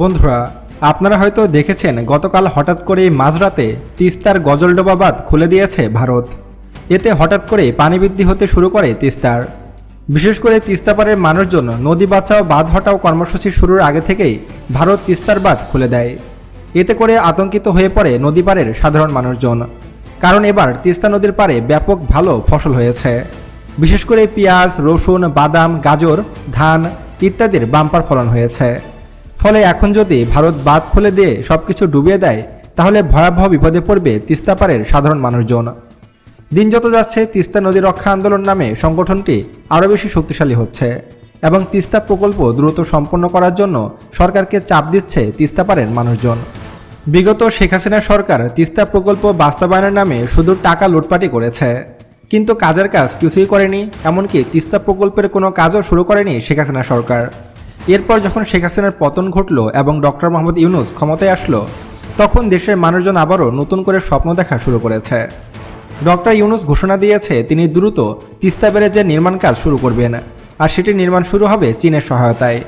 বন্ধুরা, আপনারা হয়তো দেখেছেন, গতকাল হঠাৎ করেই মাঝরাতে তিস্তার গজলডোবা বাঁধ খুলে দিয়েছে ভারত। এতে হঠাৎ করে পানি বৃদ্ধি হতে শুরু করে তিস্তার। বিশেষ করে তিস্তাপাড়ের মানুষজন নদী বাঁচাও, বাঁধ হটাও কর্মসূচি শুরুর আগে থেকেই ভারত তিস্তার বাঁধ খুলে দেয়। এতে করে আতঙ্কিত হয়ে পড়ে নদী পাড়ের সাধারণ মানুষজন। কারণ এবার তিস্তা নদীর পাড়ে ব্যাপক ভালো ফসল হয়েছে। বিশেষ করে পেঁয়াজ, রসুন, বাদাম, গাজর, ধান ইত্যাদির বাম্পার ফলন হয়েছে। ফলে এখন যদি ভারত বাদ খুলে দিয়ে সবকিছু ডুবিয়ে দেয়, তাহলে ভয়াবহ বিপদে পড়বে তিস্তাপাড়ের সাধারণ মানুষজন। দিন যত যাচ্ছে, তিস্তা নদী রক্ষা আন্দোলন নামে সংগঠনটি আরও বেশি শক্তিশালী হচ্ছে এবং তিস্তা প্রকল্প দ্রুত সম্পন্ন করার জন্য সরকারকে চাপ দিচ্ছে তিস্তাপাড়ের মানুষজন। বিগত শেখ হাসিনা সরকার তিস্তা প্রকল্প বাস্তবায়নের নামে শুধু টাকা লুটপাটি করেছে। কিন্তু কাজের কাজ কিছুই করেনি, এমনকি তিস্তা প্রকল্পের কোনো কাজও শুরু করেনি শেখ হাসিনা সরকার। এরপর যখন শেখ হাসিনার পতন ঘটল এবং ডক্টর মোহাম্মদ ইউনুস ক্ষমতায় আসলো, তখন দেশের মানুষজন আবারও নতুন করে স্বপ্ন দেখা শুরু করেছে। ডক্টর ইউনুস ঘোষণা দিয়েছে, তিনি দ্রুত তিস্তা ব্যারেজের নির্মাণ কাজ শুরু করবেন আর সেটি নির্মাণ শুরু হবে চীনের সহায়তায়।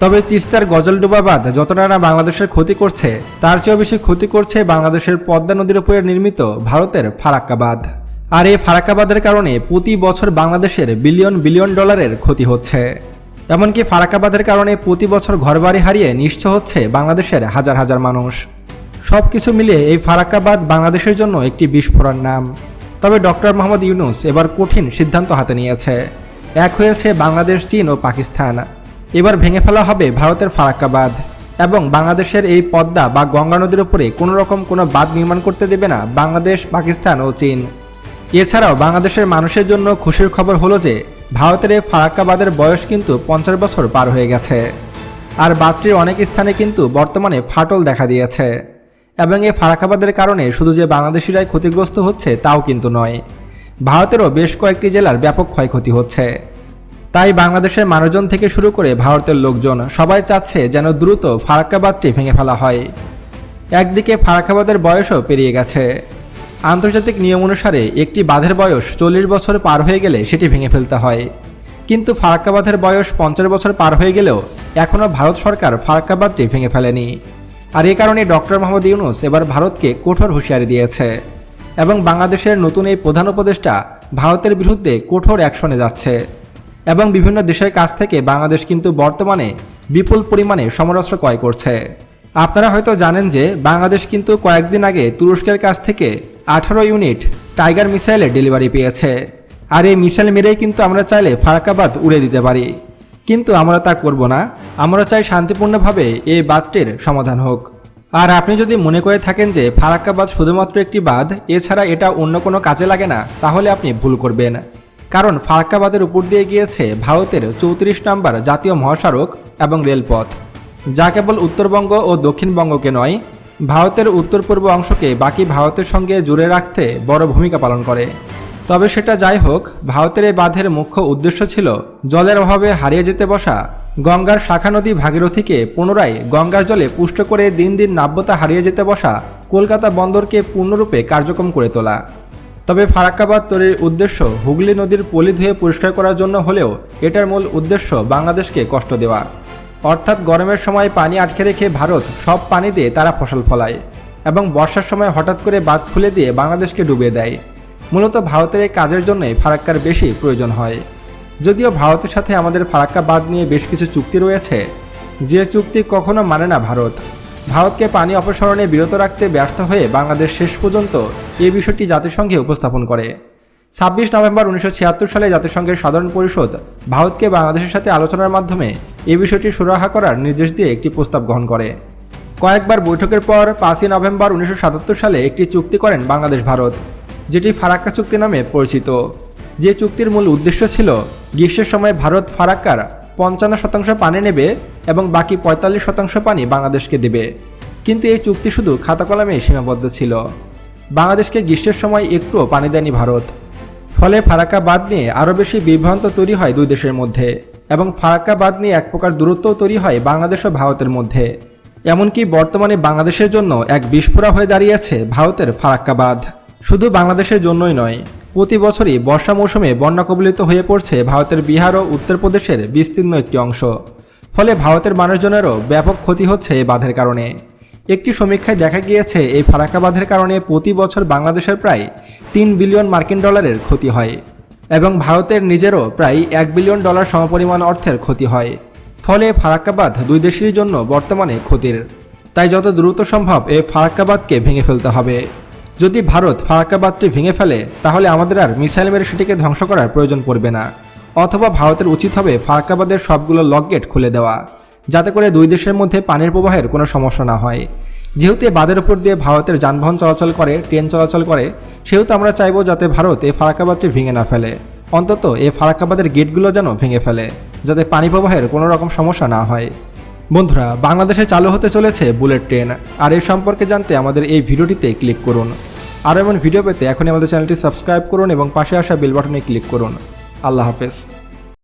তবে তিস্তার গজলডোবা বাঁধ যতটা না বাংলাদেশের ক্ষতি করছে, তার চেয়েও বেশি ক্ষতি করছে বাংলাদেশের পদ্মা নদীর উপরে নির্মিত ভারতের ফারাক্কাবাদ আর এই ফারাক্কাবাদের কারণে প্রতি বছর বাংলাদেশের বিলিয়ন বিলিয়ন ডলারের ক্ষতি হচ্ছে। এমনকি ফারাক্কা বাঁধের কারণে প্রতি বছর ঘরবাড়ি হারিয়ে নিশ্চয় হচ্ছে বাংলাদেশের হাজার হাজার মানুষ। সব কিছু মিলিয়ে এই ফারাক্কাবাদ বাংলাদেশের জন্য একটি বিস্ফোরণ নাম। তবে ডক্টর মোহাম্মদ ইউনুস এবার কঠিন সিদ্ধান্ত হাতে নিয়েছে। এক হয়েছে বাংলাদেশ, চীন ও পাকিস্তান। এবার ভেঙে ফেলা হবে ভারতের ফারাক্কাবাদ। এবং বাংলাদেশের এই পদ্মা বা গঙ্গা নদীর উপরে কোনো রকম কোনো বাঁধ নির্মাণ করতে দেবে না বাংলাদেশ, পাকিস্তান ও চীন। এছাড়াও বাংলাদেশের মানুষের জন্য খুশির খবর হলো যে ভারতের এই ফারাক্কাবাদের বয়স কিন্তু পঞ্চাশ বছর পার হয়ে গেছে। আর বাঁধটির অনেক স্থানে কিন্তু বর্তমানে ফাটল দেখা দিয়েছে। এবং এই ফারাক্কাবাদের কারণে শুধু যে বাংলাদেশিরাই ক্ষতিগ্রস্ত হচ্ছে তাও কিন্তু নয়, ভারতেরও বেশ কয়েকটি জেলার ব্যাপক ক্ষয়ক্ষতি হচ্ছে। তাই বাংলাদেশের মানুষজন থেকে শুরু করে ভারতের লোকজন সবাই চাচ্ছে যেন দ্রুত ফারাক্কাবাদটি ভেঙে ফেলা হয়। একদিকে ফারাক্কাবাদের বয়সও পেরিয়ে গেছে। আন্তর্জাতিক নিয়ম অনুসারে একটি বাঁধের বয়স চল্লিশ বছর পার হয়ে গেলে সেটি ভেঙে ফেলতে হয়। কিন্তু ফারাক্কাবাদের বয়স পঞ্চাশ বছর পার হয়ে গেলেও এখনও ভারত সরকার ফারাক্কাবাদটি ভেঙে ফেলেনি। আর এ কারণে ডক্টর মোহাম্মদ ইউনুস এবার ভারতকে কঠোর হুঁশিয়ারি দিয়েছে এবং বাংলাদেশের নতুন এই প্রধান উপদেষ্টা ভারতের বিরুদ্ধে কঠোর অ্যাকশনে যাচ্ছে এবং বিভিন্ন দেশের কাছ থেকে বাংলাদেশ কিন্তু বর্তমানে বিপুল পরিমাণে সমরাস্ত্র ক্রয় করছে। আপনারা হয়তো জানেন যে বাংলাদেশ কিন্তু কয়েকদিন আগে তুরস্কের কাছ থেকে আঠারো ইউনিট টাইগার মিসাইলের ডেলিভারি পেয়েছে। আর এই মিসাইল মেরেই কিন্তু আমরা চাইলে ফারাক্কাবাদ উড়ে দিতে পারি। কিন্তু আমরা তা করব না। আমরা চাই শান্তিপূর্ণভাবে এই বাঁধটির সমাধান হোক। আর আপনি যদি মনে করে থাকেন যে ফারাক্কাবাদ শুধুমাত্র একটি বাঁধ, এছাড়া এটা অন্য কোনো কাজে লাগে না, তাহলে আপনি ভুল করবেন। কারণ ফারাক্কাবাদের উপর দিয়ে গিয়েছে ভারতের চৌত্রিশ নম্বর জাতীয় মহাসড়ক এবং রেলপথ। যা কেবল উত্তরবঙ্গ ও দক্ষিণবঙ্গকে নয় ভারতের উত্তর পূর্ব অংশকে বাকি ভারতের সঙ্গে জুড়ে রাখতে বড় ভূমিকা পালন করে। তবে সেটা যাই হোক, ভারতের এই বাঁধের মুখ্য উদ্দেশ্য ছিল জলের অভাবে হারিয়ে যেতে বসা গঙ্গার শাখা নদী ভাগীরথীকে পুনরায় গঙ্গার জলে পুষ্ট করে দিন দিন নাব্যতা হারিয়ে যেতে বসা কলকাতা বন্দরকে পূর্ণরূপে কার্যক্রম করে তোলা। তবে ফারাক্কাবাদ তৈরির উদ্দেশ্য হুগলি নদীর পলি ধুয়ে পরিষ্কার করার জন্য হলেও এটার মূল উদ্দেশ্য বাংলাদেশকে কষ্ট দেওয়া। অর্থাৎ গরমের সময় পানি আটকে রেখে ভারত সব পানি দিয়ে তারা ফসল ফলায় এবং বর্ষার সময় হঠাৎ করে বাঁধ খুলে দিয়ে বাংলাদেশকে ডুবিয়ে দেয়। মূলত ভারতের এই কাজের জন্যই ফারাক্কার বেশি প্রয়োজন হয়। যদিও ভারতের সাথে আমাদের ফারাক্কা বাদ নিয়ে বেশ কিছু চুক্তি রয়েছে, যে চুক্তি কখনো মানে না ভারত। ভারতকে পানি অপসারণে বিরত রাখতে ব্যর্থ হয়ে বাংলাদেশ শেষ পর্যন্ত এই বিষয়টি জাতিসংঘে উপস্থাপন করে। ছাব্বিশ নভেম্বর উনিশশো ছিয়াত্তর সালে জাতিসংঘের সাধারণ পরিষদ ভারতকে বাংলাদেশের সাথে আলোচনার মাধ্যমে এই বিষয়টি সুরাহা করার নির্দেশ দিয়ে একটি প্রস্তাব গ্রহণ করে। কয়েকবার বৈঠকের পর পাঁচই নভেম্বর উনিশশো সাতাত্তর সালে একটি চুক্তি করেন বাংলাদেশ ভারত, যেটি ফারাক্কা চুক্তি নামে পরিচিত। যে চুক্তির মূল উদ্দেশ্য ছিল গ্রীষ্মের সময় ভারত ফারাক্কার পঞ্চান্ন শতাংশ পানি নেবে এবং বাকি পঁয়তাল্লিশ শতাংশ পানি বাংলাদেশকে দেবে। কিন্তু এই চুক্তি শুধু খাতা কলমে সীমাবদ্ধ ছিল। বাংলাদেশকে গ্রীষ্মের সময় একটুও পানি দেয়নি ভারত। ফলে ফারাক্কা বাদ নিয়ে আরও বেশি বিভ্রান্ত তৈরি হয় দুই দেশের মধ্যে এবং ফারাক্কা বাদ নিয়ে এক প্রকার দূরত্বও তৈরি হয় বাংলাদেশ ও ভারতের মধ্যে। এমনকি বর্তমানে বাংলাদেশের জন্য এক বিস্ফোরা হয়ে দাঁড়িয়েছে ভারতের ফারাক্কা বাঁধ। শুধু বাংলাদেশের জন্যই নয়, প্রতি বছরই বর্ষা মৌসুমে বন্যা কবলিত হয়ে পড়ছে ভারতের বিহার ও উত্তরপ্রদেশের বিস্তীর্ণ একটি অংশ। ফলে ভারতের মানুষজনেরও ব্যাপক ক্ষতি হচ্ছে এই বাঁধের কারণে। একটি সমীক্ষায় দেখা গিয়েছে, এই ফারাকাবাঁধের কারণে প্রতি বছর বাংলাদেশের প্রায় তিন বিলিয়ন মার্কিন ডলারের ক্ষতি হয় এবং ভারতের নিজেরও প্রায় এক বিলিয়ন ডলার সমপরিমাণ অর্থের ক্ষতি হয়। ফলে ফারাক্কাবাদ দুই দেশেরই জন্য বর্তমানে ক্ষতির। তাই যত দ্রুত সম্ভব এই ফারাক্কা বাঁধকে ভেঙে ফেলতে হবে। যদি ভারত ফারাক্কা বাঁধটি ভেঙে ফেলে, তাহলে আমাদের আর মিসাইল মেরে সেটিকে ধ্বংস করার প্রয়োজন পড়বে না। অথবা ভারতের উচিত হবে ফারাক্কা বাঁধের সবগুলো লকগেট খুলে দেওয়া। যাতে করে দুই দেশের মধ্যে পানির প্রবাহের কোনো সমস্যা না হয়। যেহেতু বাঁধের উপর দিয়ে ভারতের যানবাহন চলাচল করে, ট্রেন চলাচল করে, সেহেতু আমরা চাইব যাতে ভারত এই ফারাক্কাবাদটি ভেঙে না ফেলে। অন্তত এই ফারাক্কাবাদের গেটগুলো যেন ভেঙে ফেলে, যাতে পানি প্রবাহের কোনো রকম সমস্যা না হয়। বন্ধুরা, বাংলাদেশে চালু হতে চলেছে বুলেট ট্রেন। আর এই সম্পর্কে জানতে আমাদের এই ভিডিওটিতে ক্লিক করুন। আর এমন ভিডিও পেতে এখনই আমাদের চ্যানেলটি সাবস্ক্রাইব করুন এবং পাশে আসা বেল বাটনে ক্লিক করুন। আল্লাহ হাফেজ।